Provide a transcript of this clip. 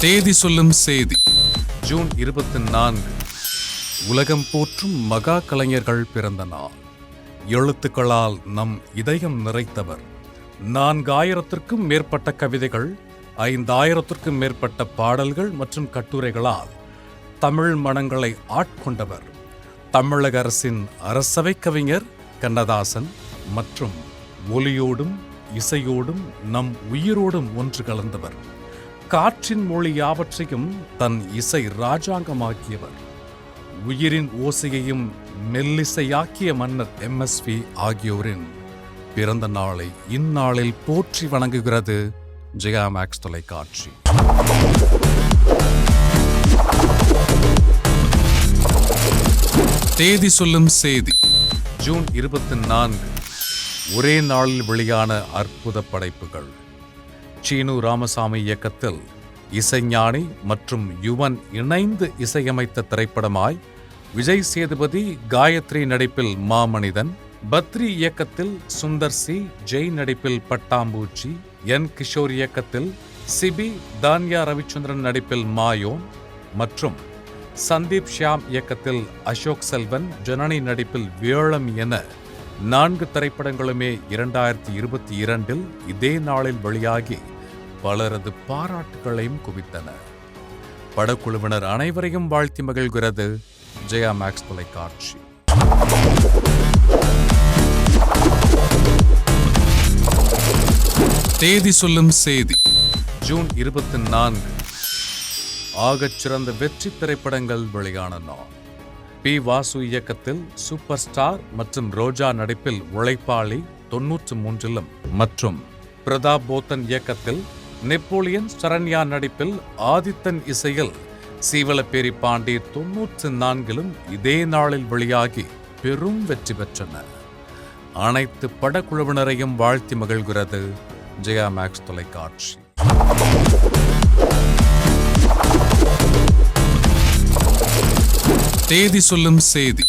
தேதி சொல்லும் செய்தி. ஜூன் இருபத்தி நான்கு உலகம் போற்றும் மகா கலைஞர்கள் பிறந்த நாள். எழுத்துக்களால் நம் இதயம் நிறைத்தவர். நான்காயிரத்திற்கும் மேற்பட்ட கவிதைகள் ஐந்தாயிரத்திற்கும் மேற்பட்ட பாடல்கள் மற்றும் கட்டுரைகளால் தமிழ் மனங்களை ஆட்கொண்டவர். தமிழக அரசின் அரசவை கவிஞர் கண்ணதாசன் மற்றும் ஒலியோடும் இசையோடும் நம் உயிரோடும் ஒன்று கலந்தவர். காற்றின் மொழி யாவற்றையும் தன் இசை ராஜாங்கமாக்கியவர் உயிரின் ஓசையையும் மெல்லிசையாக்கிய மன்னர் எம்எஸ்வி ஆகியோரின் பிறந்த நாளை இந்நாளில் போற்றி வணங்குகிறது ஜெயா மேக்ஸ் தொலைக்காட்சி. தேதி சொல்லும் செய்தி ஜூன் இருபத்தி நான்கு. ஒரே நாளில் வெளியான அற்புத படைப்புகள். சீனு ராமசாமி இயக்கத்தில் இசைஞானி மற்றும் யுவன் இணைந்து இசையமைத்த திரைப்படமாய் விஜய் சேதுபதி காயத்ரி நடிப்பில் மாமனிதன் பத்ரி இயக்கத்தில் சுந்தர் சி ஜெய் நடிப்பில் பட்டாம்பூச்சி என் கிஷோர் இயக்கத்தில் சிபி தான்யா ரவிச்சந்திரன் நடிப்பில் மாயோன் மற்றும் சந்தீப் ஷியாம் இயக்கத்தில் அசோக் செல்வன் ஜனனி நடிப்பில் வேளம் என நான்கு திரைப்படங்களுமே இரண்டாயிரத்தி இருபத்தி இரண்டில் இதே நாளில் வெளியாகி பலரது பாராட்டுகளையும் குவித்தன படக்குழுவினர் அனைவரையும் வாழ்த்தி மகிழ்கிறது ஜெயா மேக்ஸ் தொலைக்காட்சி. தேதி சொல்லும் செய்தி ஜூன் இருபத்தி நான்கு. ஆகச் சிறந்த வெற்றி திரைப்படங்கள் வெளியான நாள். பி வாசு இயக்கத்தில் சூப்பர் ஸ்டார் மற்றும் ரோஜா நடிப்பில் உழைப்பாளி தொன்னூற்று மூன்றிலும் மற்றும் பிரதாப் போத்தன் இயக்கத்தில் நெப்போலியன் சரண்யா நடிப்பில் ஆதித்தன் இசையில் சீவலப்பேரி பாண்டி தொன்னூற்று நான்கிலும் இதே நாளில் வெளியாகி பெரும் வெற்றி பெற்றனர் அனைத்து படக்குழுவினரையும் வாழ்த்தி மகிழ்கிறது ஜெயா மேக்ஸ் தொலைக்காட்சி. தேதி சொல்லும் செய்தி.